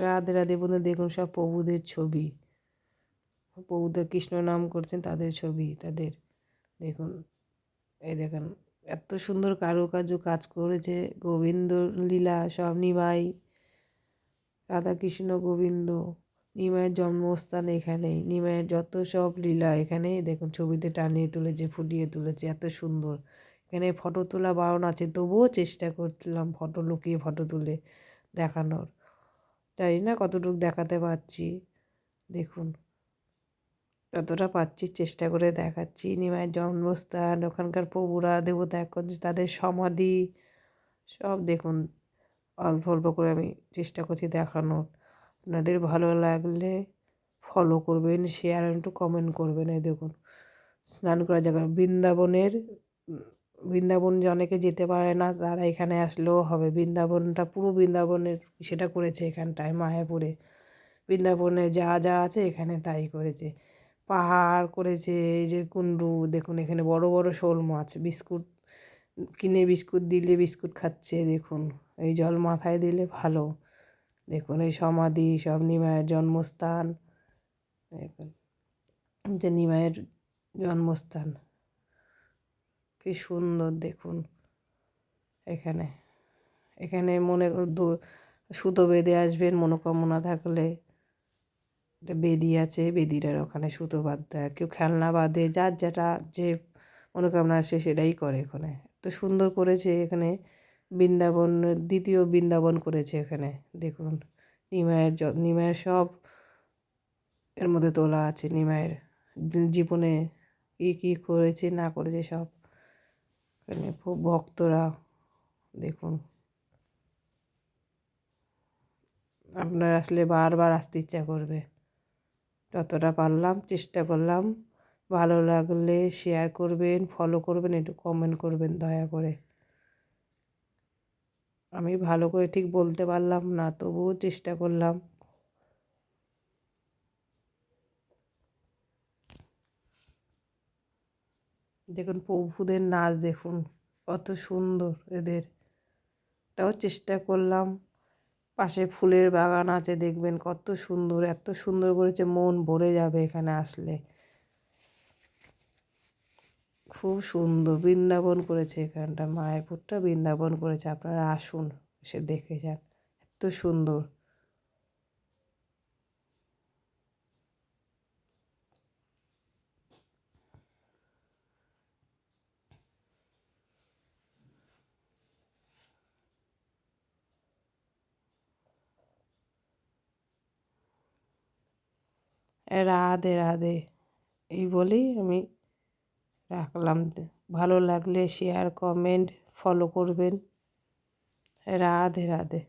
রাধে রাধে বন্ধু, দেখুন সব প্রভুদের ছবি। প্রভুদের কৃষ্ণ নাম করছেন, তাদের ছবি, তাদের, দেখুন, এই দেখেন, এত সুন্দর কারুকার্য কাজ করেছে, গোবিন্দ লীলা সব নিমাই রাধাকৃষ্ণ গোবিন্দ, নিমাইয়ের জন্মস্থান এখানেই নিমাইয়ের যত সব লীলা এখানেই দেখুন, ছবিতে টানিয়ে তুলেছে, ফুটিয়ে তুলেছে, এত সুন্দর। এখানে ফটো তোলা বারণ আছে, তবুও চেষ্টা করছিলাম ফটো লুকিয়ে, ফটো তুলে দেখানোর। জানি না কতটুকু দেখাতে পারছি দেখুন, যতটা পাচ্ছি চেষ্টা করে দেখাচ্ছি। নিমাইয়ের জন্মস্থান, ওখানকার প্রভুরা, দেবতা এখন তাদের সমাধি, সব দেখুন। অল্প অল্প করে আমি চেষ্টা করছি দেখানোর। আপনাদের ভালো লাগলে ফলো করবেন শেয়ার একটু কমেন্ট করবেন, এই দেখুন। স্নান করার জায়গা, বৃন্দাবনের বৃন্দাবন যে অনেকে যেতে পারে না, তারা এখানে আসলেও হবে। বৃন্দাবনটা, পুরো বৃন্দাবনের সেটা করেছে এখানটায়, মায়াপুরে। বৃন্দাবনে যা যা আছে এখানে তাই করেছে। পাহাড় করেছে, এই যে কুণ্ডু, দেখুন এখানে বড় বড় শোল মাছ, বিস্কুট কিনে বিস্কুট দিলে বিস্কুট খাচ্ছে, দেখুন। এই জল মাথায় দিলে ভালো। দেখুন এই সমাধি, সব নিমায়ের জন্মস্থান। দেখুন যে নিমায়ের জন্মস্থান। কি সুন্দর দেখুন। এখানে এখানে মনে সুতো বেঁধে আসবেন, মনোকামনা থাকলে। বেদি আছে বেদিটার ওখানে সুতো বাঁধতে হয়। কেউ খেলনা বাঁধে, যার যেটা যে মনোকামনা আসে সেটাই করে এখানে। তো সুন্দর করেছে এখানে বৃন্দাবন, দ্বিতীয় বৃন্দাবন করেছে এখানে, দেখুন। নিমায়ের নিমায়ের সব এর মধ্যে তোলা আছে নিমায়ের জীবনে কী কী করেছে, না করেছে সব। এখানে খুব ভক্তরা, দেখুন। আপনার আসলে বারবার আসতে ইচ্ছা করবে। যতটা পারলাম, চেষ্টা করলাম। ভালো লাগলে শেয়ার করবেন ফলো করবেন, একটু কমেন্ট করবেন দয়া করে। আমি ভালো করে ঠিক বলতে পারলাম না, তবুও চেষ্টা করলাম। দেখুন প্রভুদের নাচ দেখুন, কত সুন্দর এদের। এটাও চেষ্টা করলাম। পাশে ফুলের বাগান আছে, দেখবেন কত সুন্দর, এত সুন্দর করেছে, মন ভরে যাবে এখানে আসলে। খুব সুন্দর বৃন্দাবন করেছে এখানটা, মায়াপুরটা বৃন্দাবন করেছে, আপনারা আসুন, এসে দেখে যান, এত সুন্দর। রাধে রাধে। এই বলেই আমি রাখলাম। ভালো লাগলে শেয়ার কমেন্ট ফলো করবেন। রাধে রাধে।